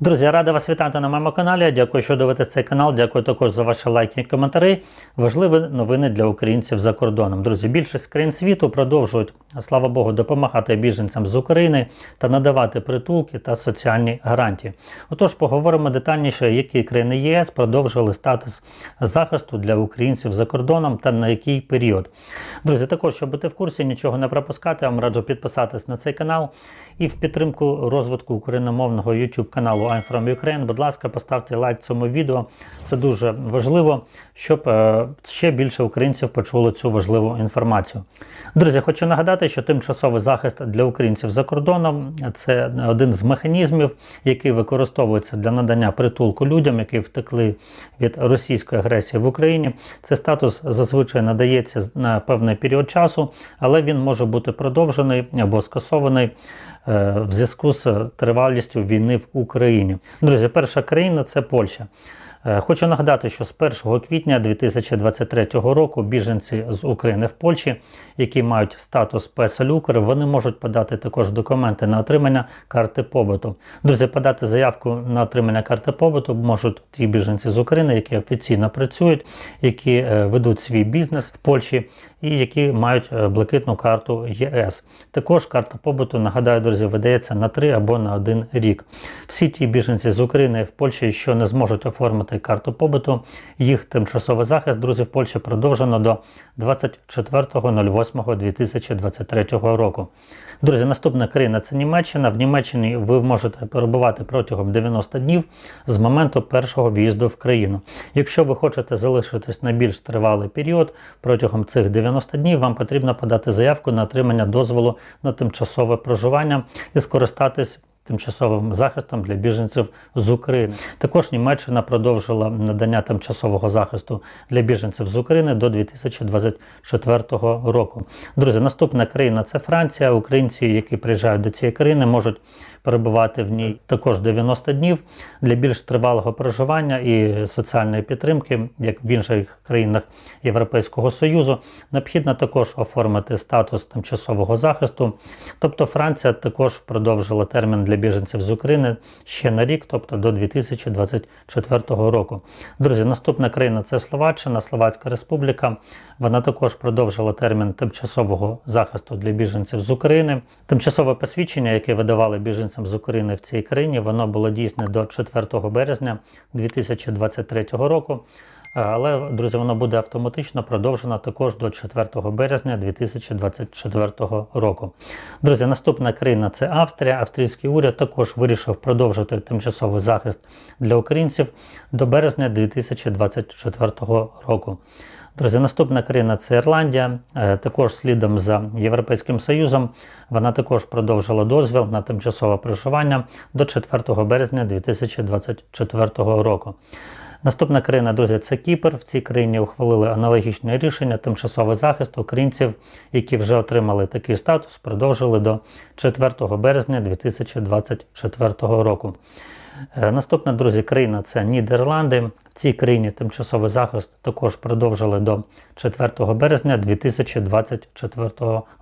Друзі, я радий вас вітати на моєму каналі. Дякую, що дивитесь цей канал. Дякую також за ваші лайки і коментарі. Важливі новини для українців за кордоном. Друзі, більшість країн світу продовжують, слава Богу, допомагати біженцям з України та надавати притулки та соціальні гарантії. Отож, поговоримо детальніше, які країни ЄС продовжили статус захисту для українців за кордоном та на який період. Друзі, також, щоб бути в курсі, нічого не пропускати, я вам раджу підписатись на цей канал і в підтримку розвитку україномовного YouTube каналу I'm from Ukraine, будь ласка, поставте лайк цьому відео. Це дуже важливо, щоб е, ще більше українців почули цю важливу інформацію. Друзі, хочу нагадати, що тимчасовий захист для українців за кордоном це один з механізмів, який використовується для надання притулку людям, які втекли від російської агресії в Україні. Цей статус зазвичай надається на певний період часу, але він може бути продовжений або скасований е, в зв'язку з тривалістю війни в Україні. Друзі, перша країна це Польща. Е, Хочу нагадати, що з 1 квітня 2023 року біженці з України в Польщі, які мають статус ПСЛ-Укр, вони можуть подати також документи на отримання карти побуту. Друзі, подати заявку на отримання карти побуту можуть ті біженці з України, які офіційно працюють, які е, ведуть свій бізнес в Польщі і які мають е, блакитну карту ЄС. Також карта побуту, нагадаю, друзі, видається на 3 або на 1 рік. Всі ті біженці з України в Польщі, що не зможуть оформити карту побуту, їх тимчасовий захист, друзі, в Польщі продовжено до 24.08.2023 року. Друзі, наступна країна це Німеччина. В Німеччині ви можете перебувати протягом 90 днів з моменту першого в'їзду в країну. Якщо ви хочете залишитись на більш тривалий період, протягом цих 90 днів вам потрібно подати заявку на отримання дозволу на тимчасове проживання і скористатись тимчасовим захистом для біженців з України. Також Німеччина продовжила надання тимчасового захисту для біженців з України до 2024 року. Друзі, наступна країна це Франція. Українці, які приїжджають до цієї країни, можуть перебувати в ній також 90 днів для більш тривалого проживання і соціальної підтримки, як в інших країнах Європейського Союзу. Необхідно також оформити статус тимчасового захисту. Тобто Франція також продовжила термін для біженців з України ще на рік, тобто до 2024 року. Друзі, наступна країна це Словаччина, Словацька Республіка. Вона також продовжила термін тимчасового захисту для біженців з України. Тимчасове посвідчення, яке видавали біженцям з України в цій країні, воно було дійсне до 4 березня 2023 року. Але, друзі, воно буде автоматично продовжено також до 4 березня 2024 року. Друзі, наступна країна це Австрія. Австрійський уряд також вирішив продовжити тимчасовий захист для українців до березня 2024 року. Друзі, наступна країна це Ірландія. Е, Також слідом за Європейським Союзом вона також продовжила дозвіл на тимчасове проживання до 4 березня 2024 року. Наступна країна, друзі, це Кіпр. В цій країні ухвалили аналогічне рішення. Тимчасовий захист українців, які вже отримали такий статус, продовжили до 4 березня 2024 року. Е, Наступна, друзі, країна це Нідерланди. Цій країні тимчасовий захист також продовжили до 4 березня 2024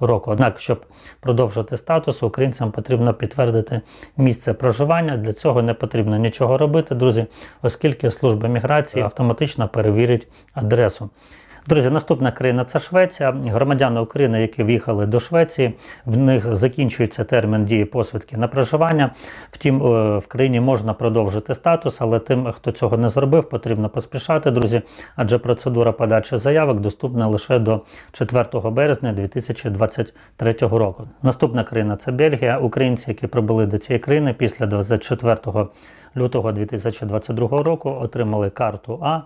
року. Однак, щоб продовжити статус, українцям потрібно підтвердити місце проживання. Для цього не потрібно нічого робити, друзі, оскільки служба міграції автоматично перевірить адресу. Друзі, наступна країна це Швеція. Громадяни України, які в'їхали до Швеції, в них закінчується термін дії посвідки на проживання. Втім, е, в країні можна продовжити статус, але тим, хто цього не зробив, потрібно поспішати, друзі, адже процедура подачі заявок доступна лише до 4 березня 2023 року. Наступна країна це Бельгія. Українці, які прибули до цієї країни після 24 лютого 2022 року, отримали карту А.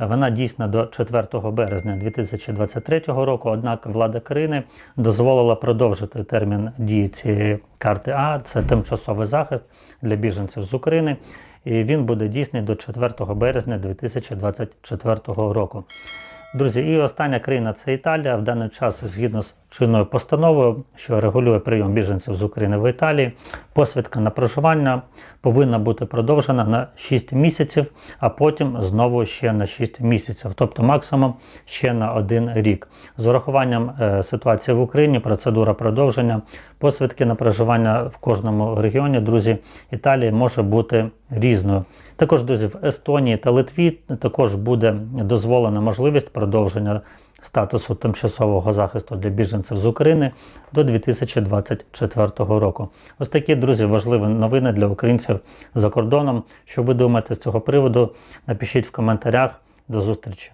Вона дійсна до 4 березня 2023 року. Однак влада країни дозволила продовжити термін дії цієї карти А. Це тимчасовий захист для біженців з України. І він буде дійсний до 4 березня 2024 року. Друзі, і остання країна це Італія. В даний час, згідно з чинною постановою, що регулює прийом біженців з України в Італії. Посвідка на проживання повинна бути продовжена на 6 місяців, а потім знову ще на 6 місяців, тобто максимум ще на один рік. З урахуванням е, ситуації в Україні, процедура продовження посвідки на проживання в кожному регіоні, друзі, Італії може бути різною. Також, друзі, в Естонії та Литві також буде дозволена можливість продовження статусу тимчасового захисту для біженців з України до 2024 року. Ось такі, друзі, важливі новини для українців за кордоном. Що ви думаєте з цього приводу? Напишіть в коментарях. До зустрічі!